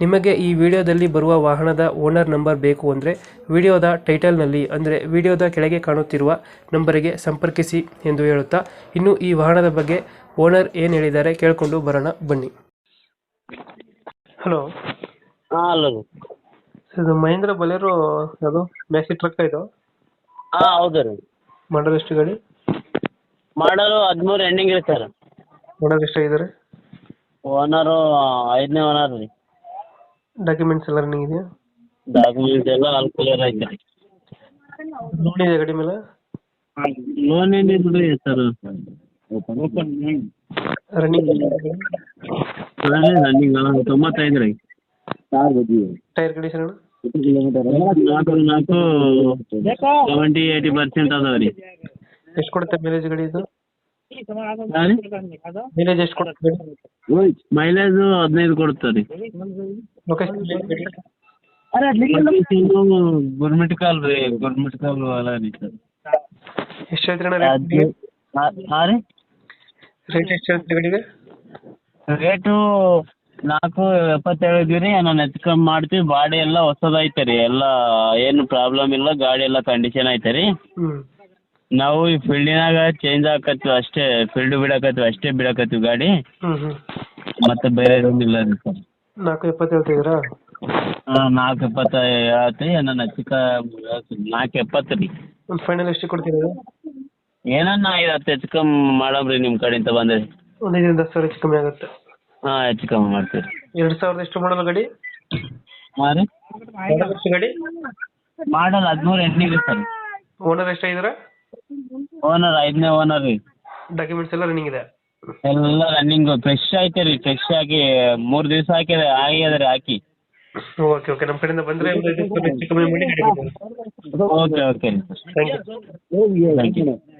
ನಿಮಗೆ ಈ ವಿಡಿಯೋದಲ್ಲಿ ಬರುವ ವಾಹನದ ಓನರ್ ನಂಬರ್ ಬೇಕು ಅಂದರೆ ವಿಡಿಯೋದ ಟೈಟಲ್ನಲ್ಲಿ ಅಂದರೆ ವಿಡಿಯೋದ ಕೆಳಗೆ ಕಾಣುತ್ತಿರುವ ನಂಬರಿಗೆ ಸಂಪರ್ಕಿಸಿ ಎಂದು ಹೇಳುತ್ತಾ ಇನ್ನು ಈ ವಾಹನದ ಬಗ್ಗೆ ಓನರ್ ಏನು ಹೇಳಿದ್ದಾರೆ ಕೇಳಿಕೊಂಡು ಬರೋಣ ಬನ್ನಿ. ಹಲೋ. ಹಾಂ ಹಲೋ. ಇದು ಮಹೇಂದ್ರ ಬಲೇರೋ ಅದು ಮ್ಯಾಸಿ ಟ್ರಕ್ ಇದು? ಹಾಂ ಹೌದು ರೀ. ಮಾಡಲ್ ಎಷ್ಟು ಗಾಡಿ? ಮಾಡಲು ಹದಿಮೂರು ಎಂಡಿಂಗ್ ರೀ ಸರ್. ಓನರ್ ಎಷ್ಟಾಗಿದ್ದಾರೆ ಓನರು ಐದನೇ ಓನರ್ ರೀ. ಡಾಕ್ಯುಮೆಂಟ್ಸ್ ಎಲ್ಲ ರನ್ನಿಂಗ್ ಇದೆಯಾ ಡಾಕ್ಯುಮೆಂಟ್ಸ್ ಎಲ್ಲ? ಅಲ್ಲಿ ಕ್ಲಿಯರ್ ಐತೆ ರೀ ಲೋನ್ ಇದೆ ಗಾಡಿ ಮೇಲೆ ಲೋನ್ ಏನಿಲ್ಲ ರೀ. ಸರ್ ರನ್ನಿಂಗ್ ರನ್ನಿಂಗ್ ತೊಂಬತ್ತೈದು ರೀ ಟೈರ್ ಕಂಡೀಷನ್ ನಾಲ್ಕು ನಾಲ್ಕು ಸೆವೆಂಟಿ ಏಯ್ಟಿ ಪರ್ಸೆಂಟ್ ಅದಾವೆ ರೀ. ಎಷ್ಟು ಕೊಡುತ್ತೆ ಮೈಲೇಜ್ ಗಾಡಿ ಇದು? ಹಾಂ ರೀ ಮೈಲೇಜ್ ಎಷ್ಟು ಕೊಡುತ್ತೆ ಗಾಡಿ? ಮೈಲೇಜು ಹದಿನೈದು ಕೊಡುತ್ತೆ ರೀ. ಲೊಕೇಶನ್ ಗುರ್ಮಿಟ್ಕಲ್ ರೀ ಗುರ್ಮಿಟ್ಕಲ್ ಹೊಲ ರೀ. ಸರ್ ಎಷ್ಟು ಹೇಳ್ತೀರಣ್ಣ ರೇಟ್ ಹಾಂ ರೀ? ರೇಟ್ ಎಷ್ಟು ಹೇಳ್ತೀರಿ ಗಾಡಿಗೆ ರೇಟು ನಾಲ್ಕು ಎಪ್ಪತ್ತೇಳು ಇದೀವಿ ರೀ ನಾನು ಹೆಚ್ಚು ಕಮ್ಮಿ ಮಾಡ್ತೀವಿ ಬಾಡಿ ಎಲ್ಲ ಹೊಸದೈತೆ ರೀ ಎಲ್ಲ ಏನು ಪ್ರಾಬ್ಲಮ್ ಇಲ್ಲ ಗಾಡಿ ಎಲ್ಲ ಕಂಡೀಷನ್ ಐತೆ ರೀ. ಹ್ಞೂ ನಾವು ಈ ಫೀಲ್ಡಿನಾಗ ಚೇಂಜ್ ಆಕತ್ತೀವಿ ಅಷ್ಟೇ ಫೀಲ್ಡ್ ಬಿಡಾಕತ್ತೀವಿ ಅಷ್ಟೇ ಬಿಡಾಕತ್ತೀವಿ ಗಾಡಿ. ಹ್ಞೂ ಹ್ಞೂ ಮತ್ತೆ ಬೇರೆ ಏನಿಲ್ಲ ರೀ ಸರ್. ನಾಲ್ಕು ಎಪ್ಪತ್ತು ಹೇಳ್ತಿದ್ದೀರಾ? ಹಾಂ ನಾಲ್ಕು ಎಪ್ಪತ್ತು ಹೇಳ್ತೀವಿ ನನ್ನ ಚಿಕ್ಕ ನಾಲ್ಕು ಎಪ್ಪತ್ತು ರೀ. ಒಂದು ಫೈನಲ್ ಎಷ್ಟು ಕೊಡ್ತೀರಿ? ಏನನ್ನ ಐದು ಹತ್ತು ಹೆಚ್ಚು ಕಮ್ಮಿ ಮಾಡಮ್ರಿ ನಿಮ್ಮ ಕಡೆಯಿಂದ ಬಂದ್ರೆ. ಒಂದು ಐದರಿಂದ ಹತ್ತು ಸಾವಿರ ಹೆಚ್ಚು ಕಮ್ಮಿ ಆಗುತ್ತೆ. ಹಾ ಹೆಚ್ಚು ಕಮ್ಮಿ ಮಾಡ್ತೀವಿ ಎರಡು ಸಾವಿರದ ಎಷ್ಟು ಮಾಡಲ್ಲ ಗಾಡಿ? ಹಾಂ ರೀ. ಮಾಡಲ್ ಎಷ್ಟು ಗಾಡಿ? ಮಾಡಲ್ ಹದಿಮೂರು ಎಂಟನೇ ಸರ್. ಓನರ್ ಎಷ್ಟಾಗಿದ್ದಾರೆ? ಓನರ್ ಐದನೇ ಓನರ್ ರೀ. ಡಾಕ್ಯುಮೆಂಟ್ಸ್ ಎಲ್ಲ ರನ್ನಿಂಗ್ ಇದೆ. ಎಲ್ಲ ರನ್ನಿಂಗ್ ಫ್ರೆಶ್ ಐತೆ ರೀ ಫ್ರೆಶ್ ಆಗಿ ಮೂರು ದಿವಸ ಹಾಕಿದೆ ಆಗ್ಯದ ರೀ ಹಾಕಿ. ಓಕೆ ಓಕೆ ನಮ್ಮ ಕಡೆಯಿಂದ ಬಂದ್ರೆ ಒಂದು ಹೆಚ್ಚು ಕಮ್ಮಿ ಮಾಡಿ ಗಾಡಿ okay okay thank you thank you